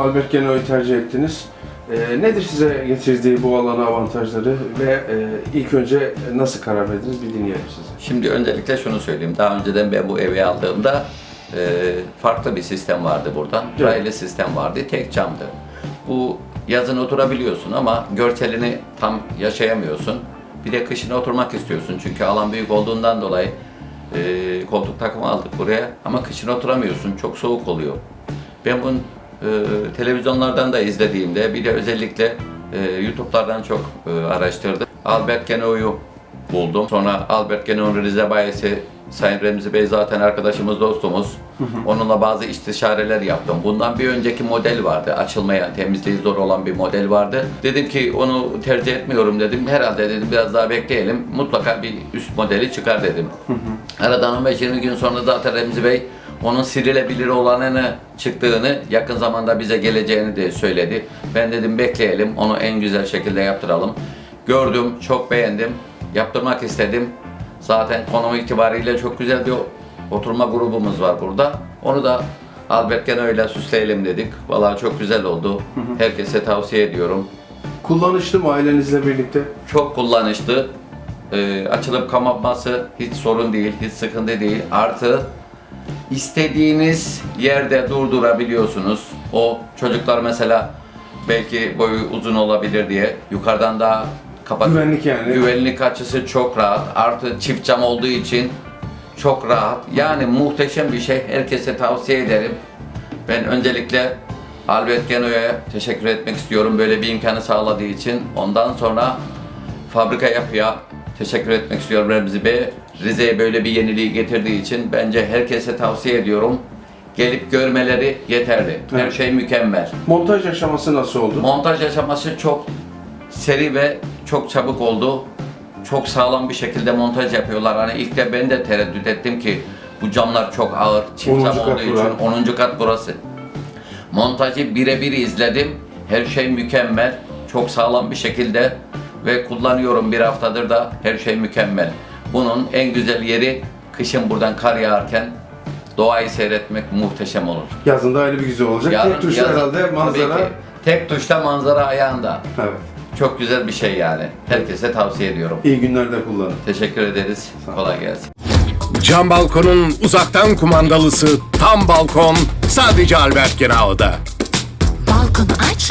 Albert Geno'yu tercih ettiniz. Ee, nedir size getirdiği bu alana avantajları ve e, ilk önce nasıl karar verdiniz bir dinleyelim sizi. Şimdi öncelikle şunu söyleyeyim. Daha önceden ben bu evi aldığımda e, farklı bir sistem vardı burada. Evet. Raylı sistem vardı. Tek camdı. Bu yazın oturabiliyorsun ama görselini tam yaşayamıyorsun. Bir de kışın oturmak istiyorsun. Çünkü alan büyük olduğundan dolayı e, koltuk takımı aldık buraya. Ama kışın oturamıyorsun. Çok soğuk oluyor. Ben bunu e, televizyonlardan da izlediğimde bir de özellikle e, YouTube'lardan çok e, araştırdım. Albert Geno'yu buldum. Sonra Albert Geno'nun Rize bayisi Sayın Remzi Bey zaten arkadaşımız, dostumuz. Onunla bazı istişareler yaptım. Bundan bir önceki model vardı. Açılmaya, temizliği zor olan bir model vardı. Dedim ki onu tercih etmiyorum dedim. Herhalde dedim biraz daha bekleyelim. Mutlaka bir üst modeli çıkar dedim. Aradan 15-20 gün sonra zaten Remzi Bey onun sililebilir olanını çıktığını yakın zamanda bize geleceğini de söyledi. Ben dedim bekleyelim onu en güzel şekilde yaptıralım. Gördüm, çok beğendim. Yaptırmak istedim. Zaten konumu itibariyle çok güzel bir oturma grubumuz var burada. Onu da Albert Geno ile süsleyelim dedik. Vallahi çok güzel oldu. Herkese tavsiye ediyorum. Kullanışlı mı ailenizle birlikte? Çok kullanışlı. Ee, açılıp kapanması hiç sorun değil, hiç sıkıntı değil. Artı istediğiniz yerde durdurabiliyorsunuz. O çocuklar mesela belki boyu uzun olabilir diye yukarıdan daha kapat. Güvenlik yani. Güvenlik açısı çok rahat. Artı çift cam olduğu için çok rahat. Yani muhteşem bir şey. Herkese tavsiye ederim. Ben öncelikle Albert Geno'ya teşekkür etmek istiyorum böyle bir imkanı sağladığı için. Ondan sonra fabrika yapıya teşekkür etmek istiyorum Remzi Bey. Rize'ye böyle bir yeniliği getirdiği için bence herkese tavsiye ediyorum. Gelip görmeleri yeterli. Her Evet. şey mükemmel. Montaj aşaması nasıl oldu? Montaj aşaması çok seri ve çok çabuk oldu. Çok sağlam bir şekilde montaj yapıyorlar. Hani ilk de ben de tereddüt ettim ki bu camlar çok ağır, çift 10. cam kat olduğu için bura. 10. kat burası. Montajı birebir izledim. Her şey mükemmel. Çok sağlam bir şekilde ve kullanıyorum bir haftadır da her şey mükemmel. Bunun en güzel yeri kışın buradan kar yağarken doğayı seyretmek muhteşem olur. Yazında ayrı bir güzel olacak. Yarın- Tek tuşla yazın- herhalde tabii manzara. ki. Tek tuşta manzara ayağında. Evet. Çok güzel bir şey yani. Herkese tavsiye ediyorum. İyi günlerde kullanın. Teşekkür ederiz. Kolay gelsin. Cam balkonun uzaktan kumandalısı tam balkon sadece Albert Genao'da. Balkonu aç,